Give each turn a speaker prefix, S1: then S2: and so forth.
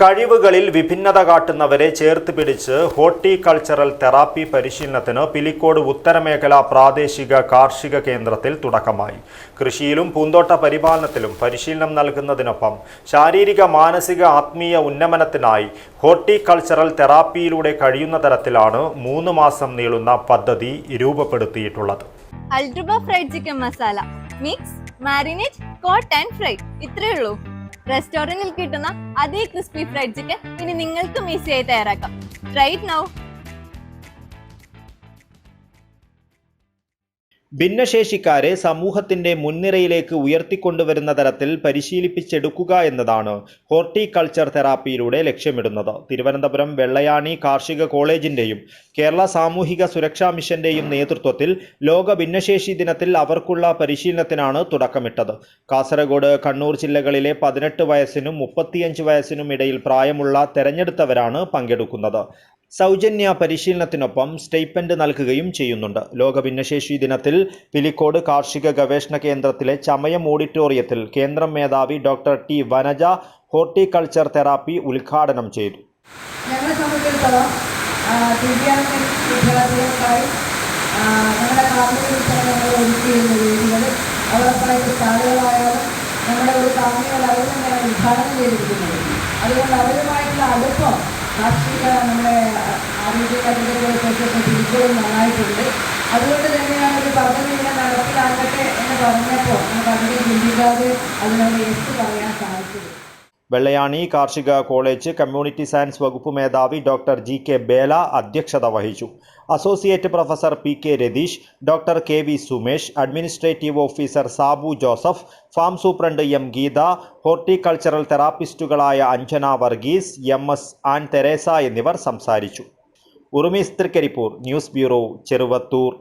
S1: കഴിവുകളിൽ വിഭിന്നത കാട്ടുന്നവരെ ചേർത്ത് പിടിച്ച് ഹോർട്ടികൾച്ചറൽ തെറാപ്പി പരിശീലനത്തിന് പിലിക്കോട് ഉത്തരമേഖല പ്രാദേശിക കാർഷിക കേന്ദ്രത്തിൽ തുടക്കമായി. കൃഷിയിലും പൂന്തോട്ട പരിപാലനത്തിലും പരിശീലനം നൽകുന്നതിനൊപ്പം ശാരീരിക മാനസിക ആത്മീയ ഉന്നമനത്തിനായി ഹോർട്ടിക്കൾച്ചറൽ തെറാപ്പിയിലൂടെ കഴിയുന്ന തരത്തിലാണ് മൂന്ന് മാസം നീളുന്ന പദ്ധതി രൂപപ്പെടുത്തിയിട്ടുള്ളത്.
S2: അൾട്രുബ fried chicken masala mix marinate coat and fry ഇത്രയേ ഉള്ളൂ. റെസ്റ്റോറന്റിൽ കിട്ടുന്ന അതേ ക്രിസ്പി ഫ്രൈഡ് ചിക്കൻ ഇനി നിങ്ങൾക്കും ഈസിയായി തയ്യാറാക്കാം. റൈറ്റ് നൗ
S1: ഭിന്നശേഷിക്കാരെ സമൂഹത്തിന്റെ മുൻനിരയിലേക്ക് ഉയർത്തിക്കൊണ്ടുവരുന്ന തരത്തിൽ പരിശീലിപ്പിച്ചെടുക്കുക എന്നതാണ് ഹോർട്ടികൾച്ചർ തെറാപ്പിയിലൂടെ ലക്ഷ്യമിടുന്നത്. തിരുവനന്തപുരം വെള്ളയാണി കാർഷിക കോളേജിന്റെയും കേരള സാമൂഹിക സുരക്ഷാ മിഷന്റെയും നേതൃത്വത്തിൽ ലോക ഭിന്നശേഷി ദിനത്തിൽ അവർക്കുള്ള പരിശീലനത്തിനാണ് തുടക്കമിട്ടത്. കാസർഗോഡ് കണ്ണൂർ ജില്ലകളിലെ പതിനെട്ട് വയസ്സിനും മുപ്പത്തിയഞ്ച് വയസ്സിനും ഇടയിൽ പ്രായമുള്ള തെരഞ്ഞെടുത്തവരാണ് പങ്കെടുക്കുന്നത്. സൗജന്യ പരിശീലനത്തിനൊപ്പം സ്റ്റൈപ്പൻഡ് നൽകുകയും ചെയ്യുന്നുണ്ട്. ലോക ഭിന്നശേഷി ദിനത്തിൽ പിലിക്കോട് കാർഷിക ഗവേഷണ കേന്ദ്രത്തിലെ ചമയം ഓഡിറ്റോറിയത്തിൽ കേന്ദ്രം മേധാവി doctor T. Vanaja horticulture therapy ഉദ്ഘാടനം ചെയ്തു.
S3: അതുകൊണ്ട് അവരുമായിട്ടുള്ള അടുപ്പം കാർഷിക നമ്മുടെ ആരോഗ്യ കരുതലുകളെക്കുറിച്ചൊക്കെ തിരിച്ചും നന്നായിട്ടുണ്ട്. അതുകൊണ്ട് തന്നെയാണ് ഒരു പദ്ധതി ഇങ്ങനെ നടപ്പിലാക്കട്ടെ എന്ന് പറഞ്ഞപ്പോൾ നമുക്ക് പദ്ധതി ചിന്തിക്കാതെ അതിനോട് എടുത്തു പറയാൻ സാധിച്ചത്.
S1: വെള്ളയാണി കാർഷിക കോളേജ് കമ്മ്യൂണിറ്റി സയൻസ് വകുപ്പ് മേധാവി ഡോക്ടർ ജി കെ ബേല അധ്യക്ഷത വഹിച്ചു. Associate professor P K Ratheesh doctor K V Sumesh administrative officer Sabu Joseph farm superintendent M Geetha horticultural തെറാപ്പിസ്റ്റുകളായ Anjana Varghese M S an Teresa എന്നിവർ സംസാരിച്ചു. Urumees Thrikkaripur news bureau Cheruvathur.